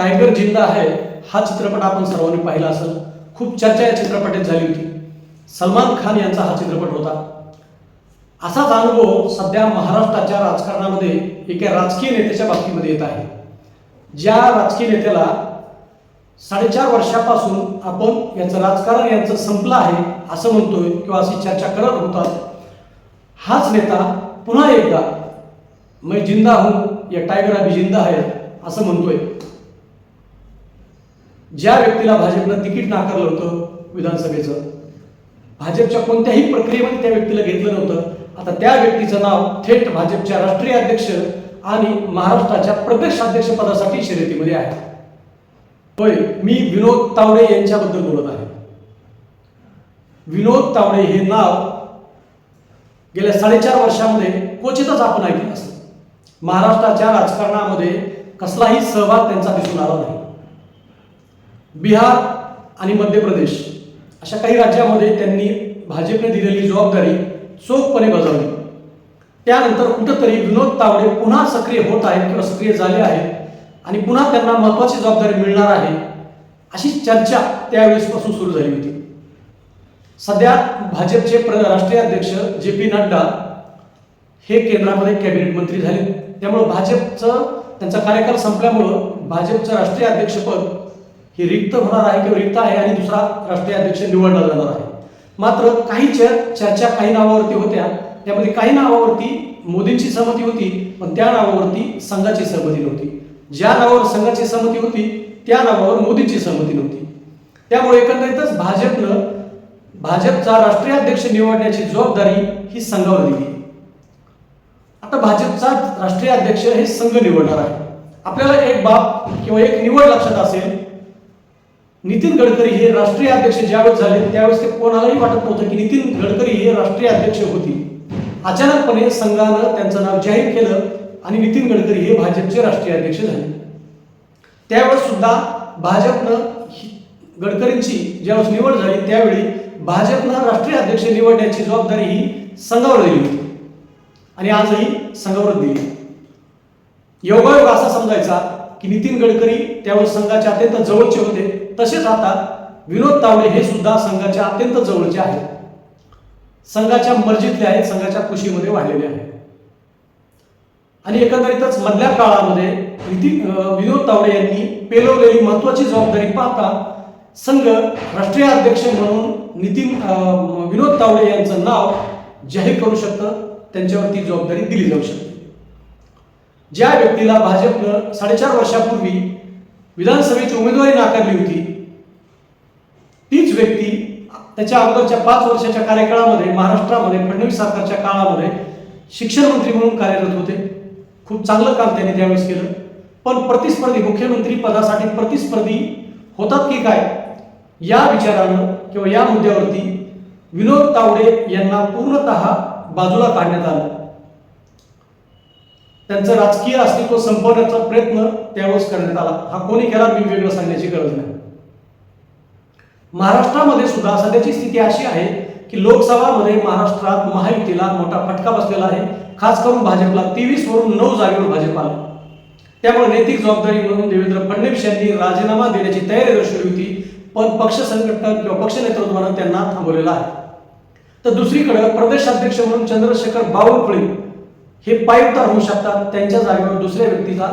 Tiger जिंदा आहे हा चित्रपट आपण सर्वांनी पाहिला असेल. खूप चर्चा या चित्रपटात झाली होती. सलमान खान यांचा हा चित्रपट होता. असाच अनुभव सध्या महाराष्ट्राच्या राजकारणामध्ये एका राजकीय नेत्याच्या बाबतीमध्ये येत आहे. ज्या राजकीय नेत्याला साडेचार वर्षापासून आपण याचं राजकारण यांचं संपलं आहे असं म्हणतोय किंवा अशी चर्चा करत होतात हाच नेता पुन्हा एकदा मैं जिंदा हूं या टायगर अभी जिंदा है असं म्हणतोय. ज्या व्यक्तीला भाजपनं तिकीट नाकारलं होतं विधानसभेचं भाजपच्या कोणत्याही प्रक्रियेमध्ये त्या व्यक्तीला घेतलं नव्हतं. आता त्या व्यक्तीचं नाव थेट भाजपच्या राष्ट्रीय अध्यक्ष आणि महाराष्ट्राच्या प्रदेशाध्यक्ष पदासाठी शर्यतीमध्ये आहे. होय मी विनोद तावडे यांच्याबद्दल बोलत आहे. विनोद तावडे हे नाव गेल्या साडेचार वर्षामध्ये क्वचितच आपण ऐकलं असेल. महाराष्ट्राच्या राजकारणामध्ये कसलाही सहभाग त्यांचा दिसून आला नाही. बिहार आणि मध्य प्रदेश अशा काही राज्यामध्ये त्यांनी भाजपने दिलेली जबाबदारी चोखपणे बजावली. त्यानंतर कुठंतरी विनोद तावडे पुन्हा सक्रिय होत आहेत किंवा सक्रिय झाले आहेत आणि पुन्हा त्यांना महत्वाची जबाबदारी मिळणार आहे अशी चर्चा त्यावेळेसपासून सुरू झाली होती. सध्या भाजपचे प्र राष्ट्रीय अध्यक्ष जे पी नड्डा हे केंद्रामध्ये कॅबिनेट मंत्री झाले. त्यामुळं भाजपचं त्यांचा कार्यकाल संपल्यामुळं भाजपचं राष्ट्रीय अध्यक्षपद हे रिक्त होणार आहे किंवा रिक्त आहे आणि दुसरा राष्ट्रीय अध्यक्ष निवडला जाणार आहे. मात्र काही चर्चा काही नावावरती होत्या. त्यामध्ये काही नावावरती मोदींची सहमती होती पण त्या नावावरती संघाची सहमती नव्हती. ज्या नावावर संघाची सहमती होती त्या नावावर मोदींची सहमती नव्हती. त्यामुळे एकंदरीतच भाजपनं भाजपचा राष्ट्रीय अध्यक्ष निवडण्याची जबाबदारी ही संघावर दिली. आता भाजपचा राष्ट्रीय अध्यक्ष हे संघ निवडणार आहे. आपल्याला एक बाब किंवा एक निवड लक्षात असेल नितीन गडकरी हे राष्ट्रीय अध्यक्ष ज्यावेळेस झाले त्यावेळेस ते कोणालाही वाटत नव्हतं की नितीन गडकरी हे राष्ट्रीय अध्यक्ष होतील. अचानकपणे संघानं त्यांचं नाव जाहीर केलं आणि नितीन गडकरी हे भाजपचे राष्ट्रीय अध्यक्ष झाले. त्यावेळेस सुद्धा भाजपनं गडकरींची ज्यावेळेस निवड झाली त्यावेळी भाजपनं राष्ट्रीय अध्यक्ष निवडण्याची जबाबदारी ही संघावर दिली होती. आणि आजही संघावर दिली. योगायोग असा समजायचा की नितीन गडकरी त्यावेळेस संघाच्या अत्यंत जवळचे होते. तसेच आता विनोद तावडे हे सुद्धा संघाच्या अत्यंत जवळचे आहेत. संघाच्या मर्जीतले आहेत संघाच्या खुशीमध्ये वाढलेले आहेत. आणि एकंदरीतच मधल्या काळामध्ये नितीन विनोद तावडे यांनी पेलवलेली महत्वाची जबाबदारी पाहता संघ राष्ट्रीय अध्यक्ष म्हणून नितीन विनोद तावडे यांचं नाव जाहीर करू शकतं त्यांच्यावरती जबाबदारी दिली जाऊ शकते. ज्या व्यक्तीला भाजपनं साडेचार वर्षापूर्वी विधानसभेची उमेदवारी नाकारली होती. तीच व्यक्ती त्याच्या अगोदरच्या पाच वर्षाच्या कार्यकाळामध्ये महाराष्ट्रामध्ये फडणवीस सरकारच्या काळामध्ये शिक्षण मंत्री म्हणून कार्यरत होते. खूप चांगलं काम त्यांनी त्यावेळेस केलं. पण प्रतिस्पर्धी मुख्यमंत्री पदासाठी प्रतिस्पर्धी होतात की काय या विचारानं किंवा या मुद्द्यावरती विनोद तावडे यांना पूर्णतः बाजूला काढण्यात आलं. त्यांचं राजकीय अस्तित्व संपवण्याचा प्रयत्न त्यावेळेस करण्यात आला. हा कोणी केला मी वेगळं सांगण्याची गरज नाही. महाराष्ट्रामध्ये सुद्धा सध्याची स्थिती अशी आहे की लोकसभामध्ये महाराष्ट्रात महायुतीला मोठा फटका बसलेला आहे. खास करून भाजपला तेवीस वरून नऊ जागेवर भाजप आला. त्यामुळे नैतिक जबाबदारी म्हणून देवेंद्र फडणवीस यांनी राजीनामा देण्याची तयारी दर्शवली होती पण पक्ष संघटन किंवा पक्ष नेतृत्वानं त्यांना थांबवलेला आहे. तर दुसरीकडे प्रदेशाध्यक्ष म्हणून चंद्रशेखर बावनकुळे हे पायुक्तार होऊ शकतात त्यांच्या जागेवर दुसऱ्या व्यक्तीला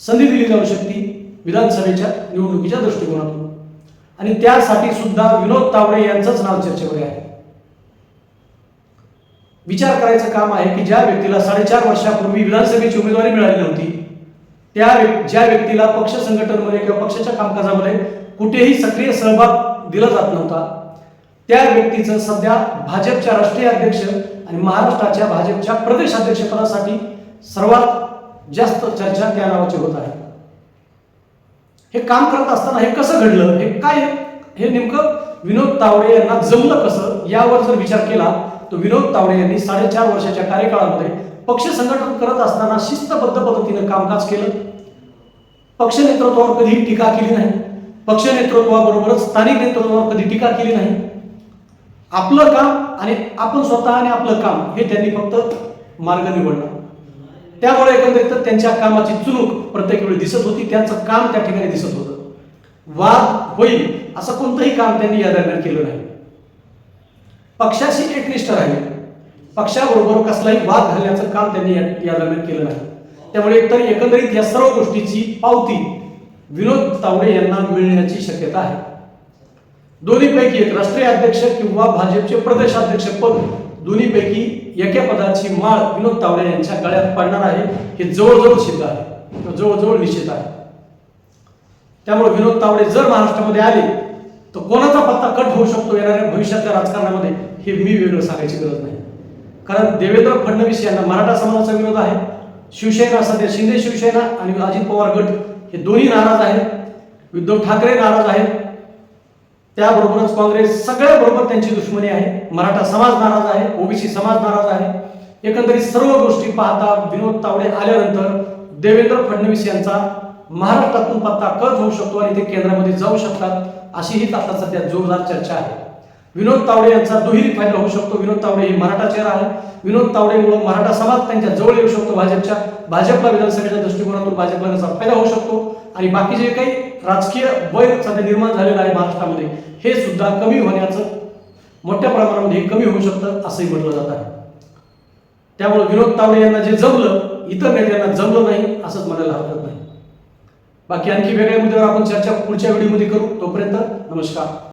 संधी दिली जाऊ शकते विधानसभेच्या निवडणुकीच्या दृष्टिकोनातून. आणि त्यासाठी सुद्धा विनोद तावडे यांचंच नाव चर्चेवर आहे. विचार करायचं काम आहे की ज्या व्यक्तीला साडेचार वर्षापूर्वी विधानसभेची उमेदवारी मिळाली नव्हती त्या ज्या व्यक्तीला पक्ष संघटनमध्ये किंवा पक्षाच्या कामकाजामध्ये कुठेही सक्रिय सहभाग दिला जात नव्हता त्या व्यक्तीचं सध्या भाजपच्या राष्ट्रीय अध्यक्ष आणि महाराष्ट्राच्या भाजपच्या प्रदेशाध्यक्षपदासाठी सर्वात जास्त चर्चा त्या नावाची होत आहे. हे काम करत असताना हे कसं घडलं? हे काय हे नेमकं विनोद तावडे यांना जमलं कसं? यावर जर विचार केला तर विनोद तावडे यांनी साडेचार वर्षाच्या कार्यकाळामध्ये पक्ष संघटन करत असताना शिस्तबद्ध पद्धतीनं कामकाज केलं. पक्ष नेतृत्वावर कधीही टीका केली नाही. पक्ष नेतृत्वाबरोबरच स्थानिक नेतृत्वावर कधी टीका केली नाही. आपलं काम आणि आपण स्वतः आणि आपलं काम हे त्यांनी फक्त मार्ग निवडला. त्यामुळे एकंदरीत त्यांच्या कामाची चुणूक प्रत्येक वेळी दिसत होती. त्यांचं काम त्या ठिकाणी दिसत होतं. वाद होईल असं कोणतंही काम त्यांनी या दरम्यान केलं नाही. पक्षाशी एकनिष्ठ राहिले. पक्षाबरोबर कसलाही वाद घालण्याचं काम त्यांनी या- या दरम्यान केलं नाही. त्यामुळे तर एकंदरीत या सर्व गोष्टीची पावती विनोद तावडे यांना मिळण्याची शक्यता आहे. दोन्हीपैकी एक राष्ट्रीय अध्यक्ष किंवा भाजपचे प्रदेशाध्यक्ष पद दोन्हीपैकी एका पदाची माळ विनोद तावडे यांच्या गळ्यात पडणार आहे. हे जवळजवळ सिद्ध आहे. जवळजवळ निश्चित आहे. त्यामुळे विनोद तावडे जर महाराष्ट्रामध्ये आले तर कोणाचा पत्ता कट होऊ शकतो येणाऱ्या भविष्यातल्या राजकारणामध्ये हे मी वेगळं सांगायची गरज नाही. कारण देवेंद्र फडणवीस यांना मराठा समाजाचा विरोध आहे. शिवसेना सध्या शिंदे शिवसेना आणि अजित पवार गट हे दोन्ही नाराज आहेत. उद्धव ठाकरे नाराज आहेत. त्याबरोबरच काँग्रेस सगळ्या बरोबर त्यांची दुश्मनी आहे. मराठा समाज नाराज आहे ओबीसी समाज नाराज आहे. एकंदरीत सर्व गोष्टी पाहता विनोद तावडे आल्यानंतर देवेंद्र फडणवीस यांचा महाराष्ट्रातून पत्ता कट होऊ शकतो आणि ते केंद्रामध्ये जाऊ शकतात अशी ही आता सध्या जोरदार चर्चा आहे. विनोद तावडे यांचा दुहेरी फायदा होऊ शकतो. विनोद तावडे हे मराठा चेहरा आहे. विनोद तावडेमुळे मराठा समाज त्यांच्या जवळ येऊ शकतो. भाजपच्या भाजपला विधानसभेच्या दृष्टिकोनातून भाजपला त्याचा फायदा होऊ शकतो. आणि बाकी जे काही राजकीय वय सध्या निर्माण झालेलं आहे महाराष्ट्रामध्ये. हे सुद्धा कमी होण्याचं मोठ्या प्रमाणामध्ये कमी होऊ शकतं असंही म्हटलं जात आहे. त्यामुळे विनोद तावडे यांना जे जमलं इतर नेत्यांना जमलं नाही असंच म्हणायला हरकत नाही. बाकी आणखी वेगळ्या मुद्द्यावर आपण चर्चा पुढच्या व्हिडिओमध्ये करू. तोपर्यंत नमस्कार.